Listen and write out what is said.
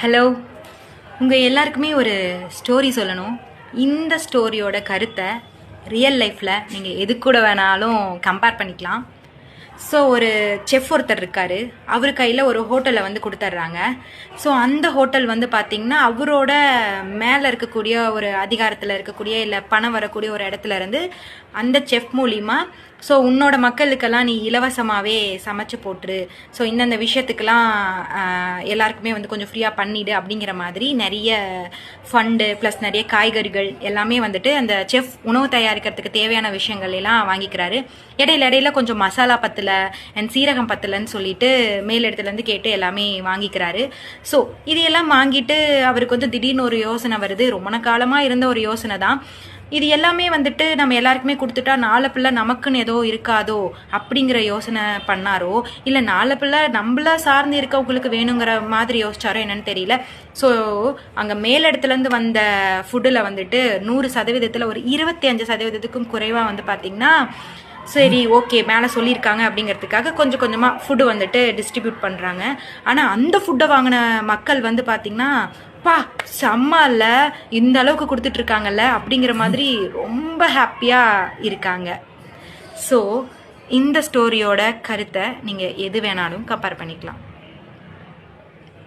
Hello உங்கள் எல்லாருக்குமே ஒரு ஸ்டோரி சொல்லணும். இந்த ஸ்டோரியோட கருத்தை ரியல் லைஃப்பில் நீங்கள் எது கூட வேணாலும் கம்பேர் பண்ணிக்கலாம். ஸோ ஒரு செஃப் ஒருத்தர் இருக்கார். அவர் கையில் ஒரு ஹோட்டலை வந்து கொடுத்துட்றாங்க ஸோ அந்த ஹோட்டல் வந்து பார்த்திங்கன்னா அவரோட மேலே இருக்கக்கூடிய ஒரு அதிகாரத்தில் இருக்கக்கூடிய இல்லை பணம் வரக்கூடிய ஒரு இடத்துல இருந்து அந்த செஃப் மூலிமா ஸோ உன்னோட மக்களுக்கெல்லாம் நீ இலவசமாகவே சமைச்சு போட்டுரு. ஸோ இந்தந்த விஷயத்துக்கெல்லாம் எல்லாருக்குமே வந்து கொஞ்சம் ஃப்ரீயாக பண்ணிடு அப்படிங்கிற மாதிரி நிறைய ஃபண்டு ப்ளஸ் நிறைய காய்கறிகள் எல்லாமே வந்துட்டு அந்த செஃப் உணவு தயாரிக்கிறதுக்கு தேவையான விஷயங்கள் எல்லாம் வாங்கிக்கிறாரு. இடையில இடையில கொஞ்சம் மசாலா பத்தல அண்ட் சீரகம் பத்தலன்னு சொல்லிட்டு மேலிடத்துலேருந்து கேட்டு எல்லாமே வாங்கிக்கிறாரு. ஸோ இதையெல்லாம் வாங்கிட்டு அவருக்கு வந்து திடீர்னு ஒரு யோசனை வருது. ரொம்ப காலமாக இருந்த ஒரு யோசனை தான். இது எல்லாமே வந்துட்டு நம்ம எல்லாருக்குமே கொடுத்துட்டா நாளை பிள்ளை நமக்குன்னு ஏதோ இருக்காதோ அப்படிங்கிற யோசனை பண்ணாரோ? இல்லை நாலு பிள்ளை நம்மள சார்ந்து இருக்கவங்களுக்கு வேணுங்கிற மாதிரி யோசிச்சாரோ என்னன்னு தெரியல. ஸோ அங்கே மேலிடத்துலேருந்து வந்த ஃபுட்டில் வந்துட்டு நூறு சதவீதத்தில் ஒரு இருபத்தி அஞ்சு சதவீதத்துக்கும் குறைவாக வந்து பார்த்திங்கன்னா சரி ஓகே மேலே சொல்லியிருக்காங்க அப்படிங்கிறதுக்காக கொஞ்சம் கொஞ்சமாக ஃபுட்டு வந்துட்டு டிஸ்ட்ரிபியூட் பண்ணுறாங்க ஆனால் அந்த ஃபுட்டை வாங்கின மக்கள் வந்து பார்த்திங்கன்னா அப்பா செம்ம இல்லை. இந்த அளவுக்கு கொடுத்துட்டு இருக்காங்கல்ல அப்படிங்கிற மாதிரி ரொம்ப ஹாப்பியாக இருக்காங்க. ஸோ இந்த ஸ்டோரியோட கருத்தை நீங்கள் எது வேணாலும் கம்பேர் பண்ணிக்கலாம்.